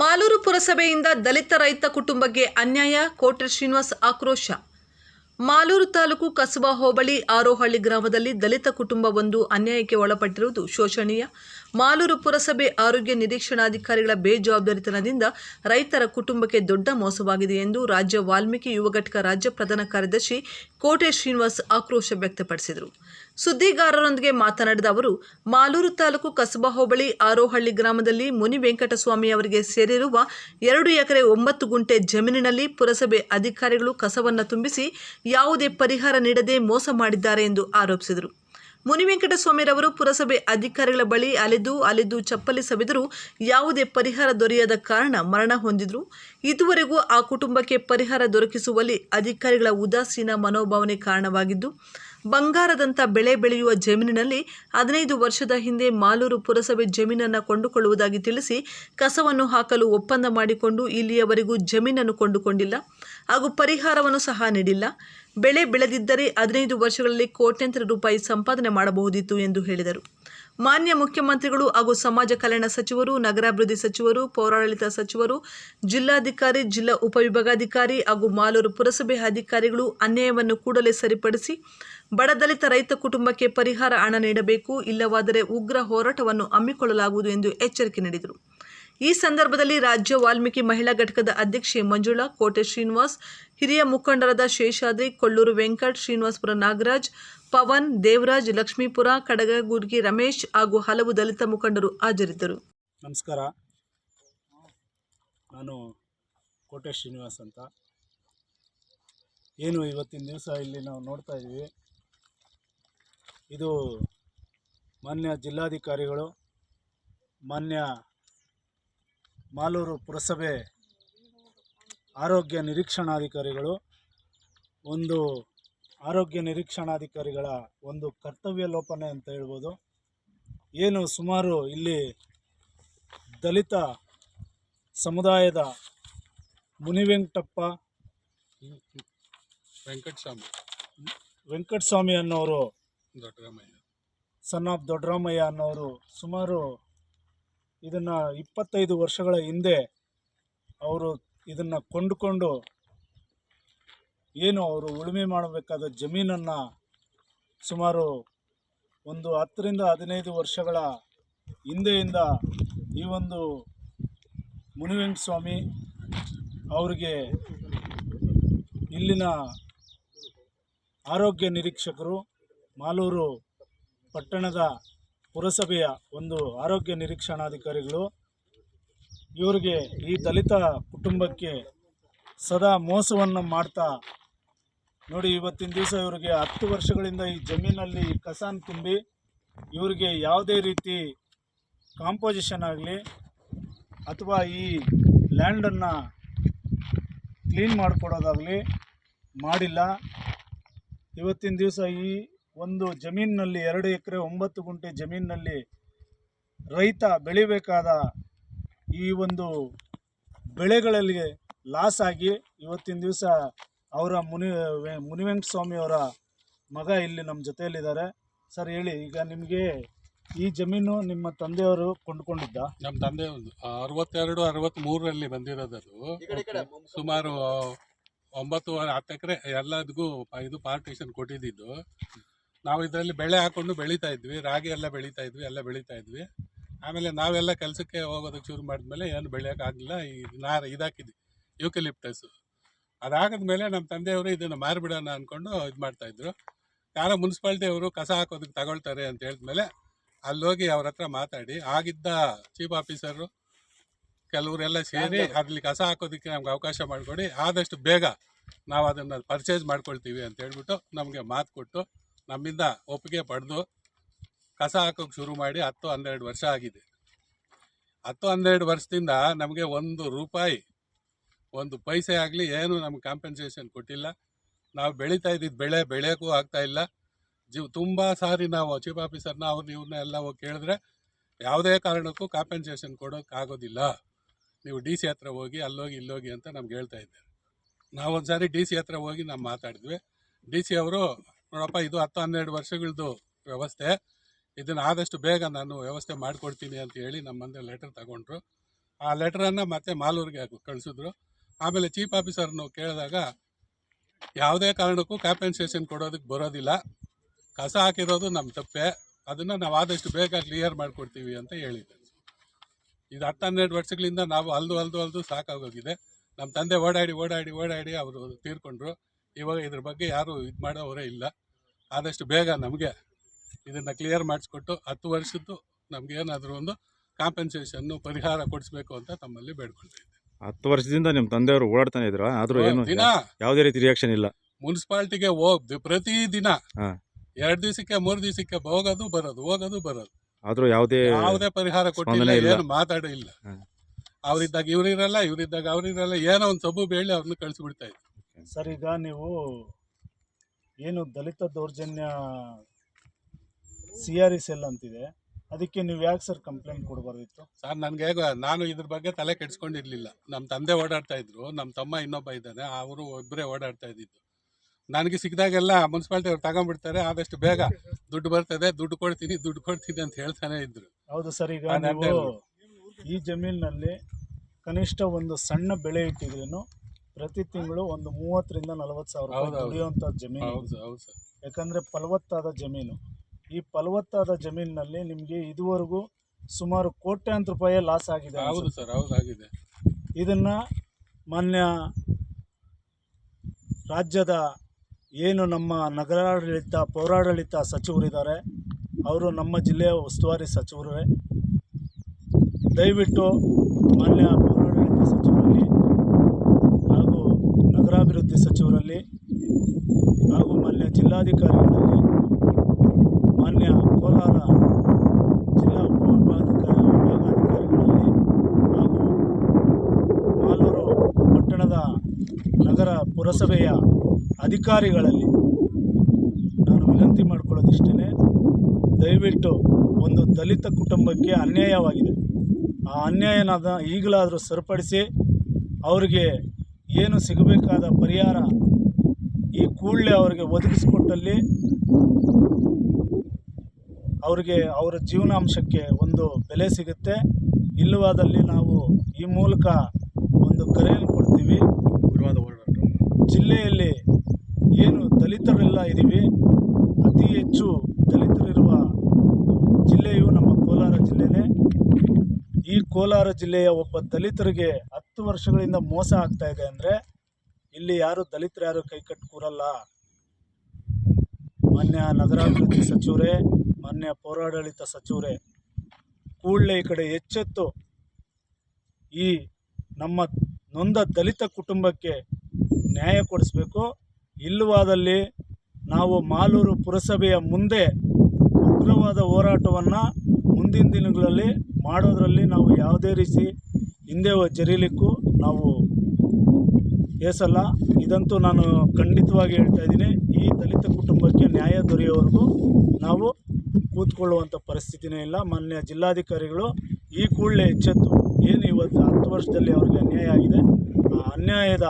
ಮಾಲೂರು ಪುರಸಭೆಯಿಂದ ದಲಿತ ರೈತ ಕುಟುಂಬಕ್ಕೆ ಅನ್ಯಾಯ ಕೋಟೆ ಶ್ರೀನಿವಾಸ್ ಆಕ್ರೋಶ. ಮಾಲೂರು ತಾಲೂಕು ಕಸಬಾ ಹೋಬಳಿ ಆರೋಹಳ್ಳಿ ಗ್ರಾಮದಲ್ಲಿ ದಲಿತ ಕುಟುಂಬವೊಂದು ಅನ್ಯಾಯಕ್ಕೆ ಒಳಪಟ್ಟಿರುವುದು ಶೋಷಣೀಯ. ಮಾಲೂರು ಪುರಸಭೆ ಆರೋಗ್ಯ ನಿರೀಕ್ಷಣಾಧಿಕಾರಿಗಳ ಬೇಜವಾಬ್ದಾರಿತನದಿಂದ ರೈತರ ಕುಟುಂಬಕ್ಕೆ ದೊಡ್ಡ ಮೋಸವಾಗಿದೆ ಎಂದು ರಾಜ್ಯ ವಾಲ್ಮೀಕಿ ಯುವ ಘಟಕ ರಾಜ್ಯ ಪ್ರಧಾನ ಕಾರ್ಯದರ್ಶಿ ಕೋಟೆ ಶ್ರೀನಿವಾಸ್ ಆಕ್ರೋಶ ವ್ಯಕ್ತಪಡಿಸಿದರು. ಸುದ್ದಿಗಾರರೊಂದಿಗೆ ಮಾತನಾಡಿದ ಅವರು, ಮಾಲೂರು ತಾಲೂಕು ಕಸಬಾ ಹೋಬಳಿ ಆರೋಹಳ್ಳಿ ಗ್ರಾಮದಲ್ಲಿ ಮುನಿ ವೆಂಕಟಸ್ವಾಮಿ ಅವರಿಗೆ ಸೇರಿರುವ ಎರಡು ಎಕರೆ ಒಂಬತ್ತು ಗುಂಟೆ ಜಮೀನಿನಲ್ಲಿ ಪುರಸಭೆ ಅಧಿಕಾರಿಗಳು ಕಸವನ್ನು ತುಂಬಿಸಿ ಯಾವುದೇ ಪರಿಹಾರ ನೀಡದೆ ಮೋಸ ಮಾಡಿದ್ದಾರೆ ಎಂದು ಆರೋಪಿಸಿದರು. ಮುನಿವೆಂಕಟಸ್ವಾಮಿರವರು ಪುರಸಭೆ ಅಧಿಕಾರಿಗಳ ಬಳಿ ಅಲೆದು ಅಲೆದು ಚಪ್ಪಲಿ ಸವಿದರೂ ಯಾವುದೇ ಪರಿಹಾರ ದೊರೆಯದ ಕಾರಣ ಮರಣ ಹೊಂದಿದ್ರು. ಇದುವರೆಗೂ ಆ ಕುಟುಂಬಕ್ಕೆ ಪರಿಹಾರ ದೊರಕಿಸುವಲ್ಲಿ ಅಧಿಕಾರಿಗಳ ಉದಾಸೀನ ಮನೋಭಾವನೆ ಕಾರಣವಾಗಿದ್ದು ಬಂಗಾರದಂಥ ಬೆಳೆ ಬೆಳೆಯುವ ಜಮೀನಿನಲ್ಲಿ ಹದಿನೈದು ವರ್ಷದ ಹಿಂದೆ ಮಾಲೂರು ಪುರಸಭೆ ಜಮೀನನ್ನು ಕೊಂಡುಕೊಳ್ಳುವುದಾಗಿ ತಿಳಿಸಿ ಕಸವನ್ನು ಹಾಕಲು ಒಪ್ಪಂದ ಮಾಡಿಕೊಂಡು ಇಲ್ಲಿಯವರೆಗೂ ಜಮೀನನ್ನು ಕೊಂಡುಕೊಂಡಿಲ್ಲ ಹಾಗೂ ಪರಿಹಾರವನ್ನು ಸಹ ನೀಡಿಲ್ಲ. ಬೆಳೆ ಬೆಳೆದಿದ್ದರೆ ಹದಿನೈದು ವರ್ಷಗಳಲ್ಲಿ ಕೋಟ್ಯಂತರ ರೂಪಾಯಿ ಸಂಪಾದನೆ ಮಾಡಬಹುದಿತ್ತು ಎಂದು ಹೇಳಿದರು. ಮಾನ್ಯ ಮುಖ್ಯಮಂತ್ರಿಗಳು ಹಾಗೂ ಸಮಾಜ ಕಲ್ಯಾಣ ಸಚಿವರು, ನಗರಾಭಿವೃದ್ಧಿ ಸಚಿವರು, ಪೌರಾಡಳಿತ ಸಚಿವರು, ಜಿಲ್ಲಾಧಿಕಾರಿ, ಜಿಲ್ಲಾ ಉಪವಿಭಾಗಾಧಿಕಾರಿ ಹಾಗೂ ಮಾಲೂರು ಪುರಸಭೆ ಅಧಿಕಾರಿಗಳು ಅನ್ಯಾಯವನ್ನು ಕೂಡಲೇ ಸರಿಪಡಿಸಿ ಬಡದಲಿತ ರೈತ ಕುಟುಂಬಕ್ಕೆ ಪರಿಹಾರ ಹಣ ನೀಡಬೇಕು, ಇಲ್ಲವಾದರೆ ಉಗ್ರ ಹೋರಾಟವನ್ನು ಹಮ್ಮಿಕೊಳ್ಳಲಾಗುವುದು ಎಂದು ಎಚ್ಚರಿಕೆ ನೀಡಿದರು. ಈ ಸಂದರ್ಭದಲ್ಲಿ ರಾಜ್ಯ ವಾಲ್ಮೀಕಿ ಮಹಿಳಾ ಘಟಕದ ಅಧ್ಯಕ್ಷೆ ಮಂಜುಳಾ, ಕೋಟೆ ಶ್ರೀನಿವಾಸ್, ಹಿರಿಯ ಮುಖಂಡರಾದ ಶೇಷಾದ್ರಿ ಕೊಳ್ಳೂರು ವೆಂಕಟ್, ಶ್ರೀನಿವಾಸ್ಪುರ ನಾಗರಾಜ್, ಪವನ್, ದೇವರಾಜ್, ಲಕ್ಷ್ಮೀಪುರ ಕಡಗಗುರ್ಗಿ ರಮೇಶ್ ಹಾಗೂ ಹಲವು ದಲಿತ ಮುಖಂಡರು ಹಾಜರಿದ್ದರು. ನಮಸ್ಕಾರ. ನಾನು ಕೋಟೆ ಶ್ರೀನಿವಾಸ್ ಅಂತ. ಏನು ಇವತ್ತಿನ ದಿವಸ ಇಲ್ಲಿ ನಾವು ನೋಡ್ತಾ ಇದ್ದೀವಿ. ಇದು ಮಾನ್ಯ ಜಿಲ್ಲಾಧಿಕಾರಿಗಳು, ಮಾನ್ಯ ಮಾಲೂರು ಪುರಸಭೆ ಆರೋಗ್ಯ ನಿರೀಕ್ಷಣಾಧಿಕಾರಿಗಳು ಒಂದು ಆರೋಗ್ಯ ನಿರೀಕ್ಷಣಾಧಿಕಾರಿಗಳ ಒಂದು ಕರ್ತವ್ಯ ಲೋಪನೆ ಅಂತ ಹೇಳ್ಬೋದು. ಏನು ಸುಮಾರು ಇಲ್ಲಿ ದಲಿತ ಸಮುದಾಯದ ಮುನಿವೆಂಕಟಪ್ಪ ವೆಂಕಟಸ್ವಾಮಿ. ವೆಂಕಟಸ್ವಾಮಿ ಅನ್ನೋರು ದೊಡ್ಡರಾಮಯ್ಯ. ಸನ್ ಆಫ್ ದೊಡ್ಡರಾಮಯ್ಯ ಅನ್ನೋರು ಸುಮಾರು ಇದನ್ನು ಇಪ್ಪತ್ತೈದು ವರ್ಷಗಳ ಹಿಂದೆ ಅವರು ಇದನ್ನು ಕೊಂಡುಕೊಂಡು ಏನು ಅವರು ಉಳುಮೆ ಮಾಡಬೇಕಾದ ಜಮೀನನ್ನು ಸುಮಾರು ಒಂದು ಹತ್ತರಿಂದ ಹದಿನೈದು ವರ್ಷಗಳ ಹಿಂದೆಯಿಂದ ಈ ಒಂದು ಮುನಿವೆಂಕಟಸ್ವಾಮಿ ಅವರಿಗೆ ಇಲ್ಲಿನ ಆರೋಗ್ಯ ನಿರೀಕ್ಷಕರು ಮಾಲೂರು ಪಟ್ಟಣದ ಪುರಸಭೆಯ ಒಂದು ಆರೋಗ್ಯ ನಿರೀಕ್ಷಣಾಧಿಕಾರಿಗಳು ಇವರಿಗೆ ಈ ದಲಿತ ಕುಟುಂಬಕ್ಕೆ ಸದಾ ಮೋಸವನ್ನು ಮಾಡ್ತಾ ನೋಡಿ, ಇವತ್ತಿನ ದಿವಸ ಇವರಿಗೆ ಹತ್ತು ವರ್ಷಗಳಿಂದ ಈ ಜಮೀನಲ್ಲಿ ಕಸಾನ್ ತುಂಬಿ ಇವರಿಗೆ ಯಾವುದೇ ರೀತಿ ಕಾಂಪೋಸಿಷನ್ ಆಗಲಿ ಅಥವಾ ಈ ಲ್ಯಾಂಡನ್ನು ಕ್ಲೀನ್ ಮಾಡಿಕೊಡೋದಾಗಲಿ ಮಾಡಿಲ್ಲ. ಇವತ್ತಿನ ದಿವಸ ಈ ಒಂದು ಜಮೀನಿನಲ್ಲಿ ಎರಡು ಎಕರೆ ಒಂಬತ್ತು ಗುಂಟೆ ಜಮೀನಿನಲ್ಲಿ ರೈತ ಬೆಳಿಬೇಕಾದ ಈ ಒಂದು ಬೆಳೆಗಳಲ್ಲಿ ಲಾಸ್ ಆಗಿ ಇವತ್ತಿನ ದಿವಸ ಅವರ ಮುನಿ ಮುನಿವೆಂಕಟ ಸ್ವಾಮಿ ಅವರ ಮಗ ಇಲ್ಲಿ ನಮ್ಮ ಜೊತೆಯಲ್ಲಿದ್ದಾರೆ. ಸರ್ ಹೇಳಿ ಈಗ ನಿಮಗೆ ಈ ಜಮೀನು ನಿಮ್ಮ ತಂದೆಯವರು ಕೊಂಡ್ಕೊಂಡಿದ್ದ? ನಮ್ಮ ತಂದೆ ಒಂದು ಅರವತ್ತೆರಡು ಅರವತ್ತ್ಮೂರರಲ್ಲಿ ಮೂರರಲ್ಲಿ ಅದು ಸುಮಾರು ಒಂಬತ್ತು ಹತ್ತು ಎಕರೆ ಎಲ್ಲದಕ್ಕೂ ಪ- ಇದು ಪಾರ್ಟಿಷನ್ ಕೊಟ್ಟಿದ್ದು. ನಾವು ಇದರಲ್ಲಿ ಬೆಳೆ ಹಾಕೊಂಡು ಬೆಳೀತಾ ಇದ್ವಿ ರಾಗಿ ಎಲ್ಲ ಬೆಳೀತಾ ಇದ್ವಿ ಎಲ್ಲ ಬೆಳೀತಾ ಇದ್ವಿ. ಆಮೇಲೆ ನಾವೆಲ್ಲ ಕೆಲಸಕ್ಕೆ ಹೋಗೋದಕ್ಕೆ ಶುರು ಮಾಡಿದ್ಮೇಲೆ ಏನು ಬೆಳೆಯೋಕ್ಕಾಗಲಿಲ್ಲ ಈ ನಾರ ಇದಾಕಿದ್ವಿ ಅದಾಗದ ಮೇಲೆ ನಮ್ಮ ತಂದೆಯವರು ಇದನ್ನು ಮಾರಿಬಿಡೋಣ ಅಂದ್ಕೊಂಡು ಇದು ಮಾಡ್ತಾಯಿದ್ರು ಯಾರೋ ಮುನ್ಸಿಪಾಲ್ಟಿಯವರು ಕಸ ಹಾಕೋದಕ್ಕೆ ತಗೊಳ್ತಾರೆ ಅಂತ ಹೇಳಿದ್ಮೇಲೆ ಅಲ್ಲೋಗಿ ಅವ್ರ ಹತ್ರ ಮಾತಾಡಿ ಆಗಿದ್ದ ಚೀಫ್ ಆಫೀಸರು ಕೆಲವರೆಲ್ಲ ಸೇರಿ ಅಲ್ಲಿ ಕಸ ಹಾಕೋದಕ್ಕೆ ನಮ್ಗೆ ಅವಕಾಶ ಮಾಡಿಕೊಡಿ ಆದಷ್ಟು ಬೇಗ ನಾವು ಅದನ್ನು ಪರ್ಚೇಸ್ ಮಾಡ್ಕೊಳ್ತೀವಿ ಅಂತ ಹೇಳ್ಬಿಟ್ಟು ನಮಗೆ ಮಾತು ಕೊಟ್ಟು ನಮ್ಮಿಂದ ಒಪ್ಪಿಗೆ ಪಡೆದು ಕಸ ಹಾಕೋಕೆ ಶುರು ಮಾಡಿ ಹತ್ತು ಹನ್ನೆರಡು ವರ್ಷ ಆಗಿದೆ. ಹತ್ತು ಹನ್ನೆರಡು ವರ್ಷದಿಂದ ನಮಗೆ ಒಂದು ರೂಪಾಯಿ, ಒಂದು ಪೈಸೆ ಆಗಲಿ ಏನು ನಮ್ಗೆ ಕಾಂಪೆನ್ಸೇಷನ್ ಕೊಟ್ಟಿಲ್ಲ. ನಾವು ಬೆಳೀತಾ ಇದ್ದಿದ್ದು ಬೆಳೆ ಬೆಳೆಯೋಕ್ಕೂ ಆಗ್ತಾ ಇಲ್ಲ. ಜೀವ್ ತುಂಬ ಸಾರಿ ನಾವು ಚೀಫ್ ಆಫೀಸರ್ನ ಅವ್ರನ್ನ ಇವ್ರನ್ನ ಎಲ್ಲ ಹೋಗಿ ಕೇಳಿದ್ರೆ ಯಾವುದೇ ಕಾರಣಕ್ಕೂ ಕಾಂಪೆನ್ಸೇಷನ್ ಕೊಡೋಕೆ ಆಗೋದಿಲ್ಲ. ನೀವು ಡಿ ಸಿ ಹತ್ರ ಹೋಗಿ, ಅಲ್ಲೋಗಿ, ಇಲ್ಲೋಗಿ ಅಂತ ನಮ್ಗೆ ಹೇಳ್ತಾ ಇದ್ದಾರೆ. ನಾವು ಒಂದು ಸಾರಿ ಡಿ ಸಿ ಹತ್ರ ಹೋಗಿ ನಾವು ಮಾತಾಡಿದ್ವಿ. ಡಿ ಸಿ ಅವರು ನೋಡಪ್ಪ, ಇದು ಹತ್ತು ಹನ್ನೆರಡು ವರ್ಷಗಳದ್ದು ವ್ಯವಸ್ಥೆ. ಇದನ್ನು ಆದಷ್ಟು ಬೇಗ ನಾನು ವ್ಯವಸ್ಥೆ ಮಾಡಿಕೊಡ್ತೀನಿ ಅಂತ ಹೇಳಿ ನಮ್ಮ ಮಂದಿರ ಲೆಟರ್ ತಗೊಂಡ್ರು. ಆ ಲೆಟರನ್ನು ಮತ್ತೆ ಮಾಲೂರಿಗೆ ಕಳಿಸಿದ್ರು. ಆಮೇಲೆ ಚೀಫ್ ಆಫೀಸರ್ನು ಕೇಳಿದಾಗ, ಯಾವುದೇ ಕಾರಣಕ್ಕೂ ಕಾಂಪೆನ್ಸೇಷನ್ ಕೊಡೋದಕ್ಕೆ ಬರೋದಿಲ್ಲ. ಕಸ ಹಾಕಿರೋದು ನಮ್ಮ ತಪ್ಪೆ. ಅದನ್ನು ನಾವು ಆದಷ್ಟು ಬೇಗ ಕ್ಲಿಯರ್ ಮಾಡಿಕೊಡ್ತೀವಿ ಅಂತ ಹೇಳಿದ್ದೆ. ಇದು ಹತ್ತು ಹನ್ನೆರಡು ವರ್ಷಗಳಿಂದ ನಾವು ಅಲ್ದು ಅಲ್ದು ಅಲ್ದು ಸಾಕಾಗೋಗಿದೆ. ನಮ್ಮ ತಂದೆ ಓಡಾಡಿ ಓಡಾಡಿ ಓಡಾಡಿ ಅವರು ತೀರ್ಕೊಂಡ್ರು. ಇವಾಗ ಇದ್ರ ಬಗ್ಗೆ ಯಾರು ಇದು ಮಾಡೋವರೇ ಇಲ್ಲ. ಆದಷ್ಟು ಬೇಗ ನಮಗೆ ಇದನ್ನು ಕ್ಲಿಯರ್ ಮಾಡಿಸ್ಕೊಟ್ಟು ಹತ್ತು ವರ್ಷದ್ದು ನಮ್ಗೆ ಏನಾದರೂ ಒಂದು ಕಾಂಪೆನ್ಸೇಷನ್ನು ಪರಿಹಾರ ಕೊಡಿಸ್ಬೇಕು ಅಂತ ತಮ್ಮಲ್ಲಿ ಬೇಡ್ಕೊಳ್ತಾ ಇದ್ದೆ. ಹತ್ತು ವರ್ಷದಿಂದ ನಿಮ್ಮ ತಂದೆಯವರು ಓಡಾಡ್ತಾನೆ ಇದ್ರು? ಆದರೂ ಏನು ದಿನ. ಯಾವುದೇ ರೀತಿ ರಿಯಾಕ್ಷನ್ ಇಲ್ಲ. ಮುನ್ಸಿಪಾಲ್ಟಿಗೆ ಹೋಗ್ ಪ್ರತಿ ದಿನ. ಎರಡು ದಿವಸಕ್ಕೆ ಮೂರು ದಿವಸಕ್ಕೆ ಹೋಗೋದು ಬರೋದು ಹೋಗೋದು ಬರೋದು. ಆದ್ರೂ ಯಾವುದೇ ಯಾವುದೇ ಪರಿಹಾರ ಕೊಟ್ಟಿಲ್ಲ. ಏನು ಮಾತಾಡೋ ಇಲ್ಲ ಅವರಿದ್ದಾಗ ಇವರಿರಲ್ಲ ಇವರಿದ್ದಾಗ ಅವರಿರಲ್ಲ ಅವ್ರಿರಲ್ಲ ಏನೋ ಒಂದು ಸಬ್ಬು ಬೇಳಿ ಅವ್ರನ್ನ ಕಳಿಸ್ಬಿಡ್ತಾ ಇದ್ರು. ಸರ್ ಈಗ ನೀವು ಏನು ದಲಿತ ದೌರ್ಜನ್ಯ ಸಿ ಆರ್ ಇ ಸೆಲ್ ಅಂತಿದೆ. ಅದಕ್ಕೆ ನೀವು ಯಾಕೆ ಸರ್ ಕಂಪ್ಲೇಂಟ್ ಕೊಡಬಾರ್ದಿತ್ತು? ಸರ್ ನನಗೆ ನಾನು ಇದ್ರ ಬಗ್ಗೆ ತಲೆ ಕೆಡಿಸ್ಕೊಂಡಿರ್ಲಿಲ್ಲ. ನಮ್ಮ ತಂದೆ ಓಡಾಡ್ತಾ ಇದ್ರು ನಮ್ಮ ತಮ್ಮ ಇನ್ನೊಬ್ಬ ಇದ್ದಾನೆ ಅವರು ಒಬ್ಬರೇ ಓಡಾಡ್ತಾ ಇದ್ದಿದ್ದು. ನನಗೆ ಸಿಕ್ಕಿದಾಗೆಲ್ಲ ಮುನ್ಸಿಪಾಲ್ಟಿ ಅವ್ರು ತಗೊಂಡ್ಬಿಡ್ತಾರೆ ಆದಷ್ಟು ಬೇಗ ದುಡ್ಡು ಬರ್ತದೆ ದುಡ್ಡು ಕೊಡ್ತೀನಿ ದುಡ್ಡು ಕೊಡ್ತೀನಿ ಅಂತ ಹೇಳ್ತಾನೆ ಇದ್ರು. ಹೌದು ಸರ್ ಈಗ ನೀವು ಈ ಜಮೀನಿನಲ್ಲಿ ಕನಿಷ್ಠ ಒಂದು ಸಣ್ಣ ಬೆಳೆ ಇಟ್ಟಿದ್ರೇನು ಪ್ರತಿ ತಿಂಗಳು ಒಂದು ಮೂವತ್ತರಿಂದ ನಲವತ್ತು ಸಾವಿರ ಹೌದು, ರೂಪಾಯಿ ಹೌದು. ದುಡಿಯುವಂಥ ಜಮೀನು ಹೌದು ಹೌದು ಸರ್. ಯಾಕಂದರೆ ಫಲವತ್ತಾದ ಜಮೀನು. ಈ ಫಲವತ್ತಾದ ಜಮೀನಿನಲ್ಲಿ ನಿಮಗೆ ಇದುವರೆಗೂ ಸುಮಾರು ಕೋಟ್ಯಾಂತರ ರೂಪಾಯಿ ಲಾಸ್ ಆಗಿದೆ ಹೌದು ಅನ್ಸುತ್ತೆ. ಸರ್ ಆಗಿದೆ. ಇದನ್ನು ಮಾನ್ಯ ರಾಜ್ಯದ ಏನು ನಮ್ಮ ನಗರಾಡಳಿತ ಪೌರಾಡಳಿತ ಸಚಿವರಿದ್ದಾರೆ ಅವರು ನಮ್ಮ ಜಿಲ್ಲೆಯ ಉಸ್ತುವಾರಿ ಸಚಿವರೇ. ದಯವಿಟ್ಟು ಮಾನ್ಯ ಪೌರಾಡಳಿತ ಸಚಿವರಲ್ಲಿ ನಗರಾಭಿವೃದ್ಧಿ ಸಚಿವರಲ್ಲಿ ಹಾಗೂ ಮಾನ್ಯ ಜಿಲ್ಲಾಧಿಕಾರಿಗಳಲ್ಲಿ ಮಾನ್ಯ ಕೋಲಾರ ಜಿಲ್ಲಾ ಉಪವಿಭಾಗಾಧಿಕಾರಿ ವಿಭಾಗಾಧಿಕಾರಿಗಳಲ್ಲಿ ಹಾಗೂ ಮಾಲೂರು ಪಟ್ಟಣದ ನಗರ ಪುರಸಭೆಯ ಅಧಿಕಾರಿಗಳಲ್ಲಿ ನಾನು ವಿನಂತಿ ಮಾಡಿಕೊಳ್ಳೋದಿಷ್ಟೇ ದಯವಿಟ್ಟು ಒಂದು ದಲಿತ ಕುಟುಂಬಕ್ಕೆ ಅನ್ಯಾಯವಾಗಿದೆ. ಆ ಅನ್ಯಾಯನಾದ ಈಗಲಾದರೂ ಸರಿಪಡಿಸಿ ಅವರಿಗೆ ಏನು ಸಿಗಬೇಕಾದ ಪರಿಹಾರ ಈ ಕೂಡಲೇ ಅವರಿಗೆ ಒದಗಿಸಿಕೊಟ್ಟಲ್ಲಿ ಅವರಿಗೆ ಅವರ ಜೀವನಾಂಶಕ್ಕೆ ಒಂದು ಬೆಲೆ ಸಿಗುತ್ತೆ. ಇಲ್ಲವಾದಲ್ಲಿ ನಾವು ಈ ಮೂಲಕ ಒಂದು ಕರೆಯನ್ನು ಕೊಡ್ತೀವಿ. ಜಿಲ್ಲೆಯಲ್ಲಿ ಏನು ದಲಿತರೆಲ್ಲ ಇದ್ದೀವಿ ಅತಿ ಹೆಚ್ಚು ದಲಿತರಿರುವ ಜಿಲ್ಲೆಯು ನಮ್ಮ ಕೋಲಾರ ಜಿಲ್ಲೆನೇ. ಈ ಕೋಲಾರ ಜಿಲ್ಲೆಯ ಒಬ್ಬ ದಲಿತರಿಗೆ ಹತ್ತು ವರ್ಷಗಳಿಂದ ಮೋಸ ಆಗ್ತಾ ಇದೆ ಅಂದರೆ ಇಲ್ಲಿ ಯಾರು ದಲಿತರು ಯಾರು ಕೈಕಟ್ಟು ಕೂರಲ್ಲ. ಮಾನ್ಯ ನಗರಾಭಿವೃದ್ಧಿ ಸಚಿವರೇ, ಮಾನ್ಯ ಪೌರಾಡಳಿತ ಸಚಿವರೇ, ಕೂಡಲೇ ಈ ಕಡೆ ಎಚ್ಚೆತ್ತು ಈ ನಮ್ಮ ನೊಂದ ದಲಿತ ಕುಟುಂಬಕ್ಕೆ ನ್ಯಾಯ ಕೊಡಿಸ್ಬೇಕು. ಇಲ್ಲವಾದಲ್ಲಿ ನಾವು ಮಾಲೂರು ಪುರಸಭೆಯ ಮುಂದೆ ಉಗ್ರವಾದ ಹೋರಾಟವನ್ನು ಮುಂದಿನ ದಿನಗಳಲ್ಲಿ ಮಾಡೋದರಲ್ಲಿ ನಾವು ಯಾವುದೇ ರೀತಿ ಹಿಂದೆ ಜರೀಲಿಕ್ಕೂ ನಾವು ಏಸಲ್ಲ. ಇದಂತೂ ನಾನು ಖಂಡಿತವಾಗಿ ಹೇಳ್ತಾ ಇದ್ದೀನಿ. ಈ ದಲಿತ ಕುಟುಂಬಕ್ಕೆ ನ್ಯಾಯ ದೊರೆಯೋವರೆಗೂ ನಾವು ಕೂತ್ಕೊಳ್ಳುವಂಥ ಪರಿಸ್ಥಿತಿನೇ ಇಲ್ಲ. ಮಾನ್ಯ ಜಿಲ್ಲಾಧಿಕಾರಿಗಳು ಈ ಕೂಡಲೇ ಎಚ್ಚೆತ್ತು. ಏನು ಇವತ್ತು ಹತ್ತು ವರ್ಷದಲ್ಲಿ ಅವ್ರಿಗೆ ಅನ್ಯಾಯ ಆಗಿದೆ. ಆ ಅನ್ಯಾಯದ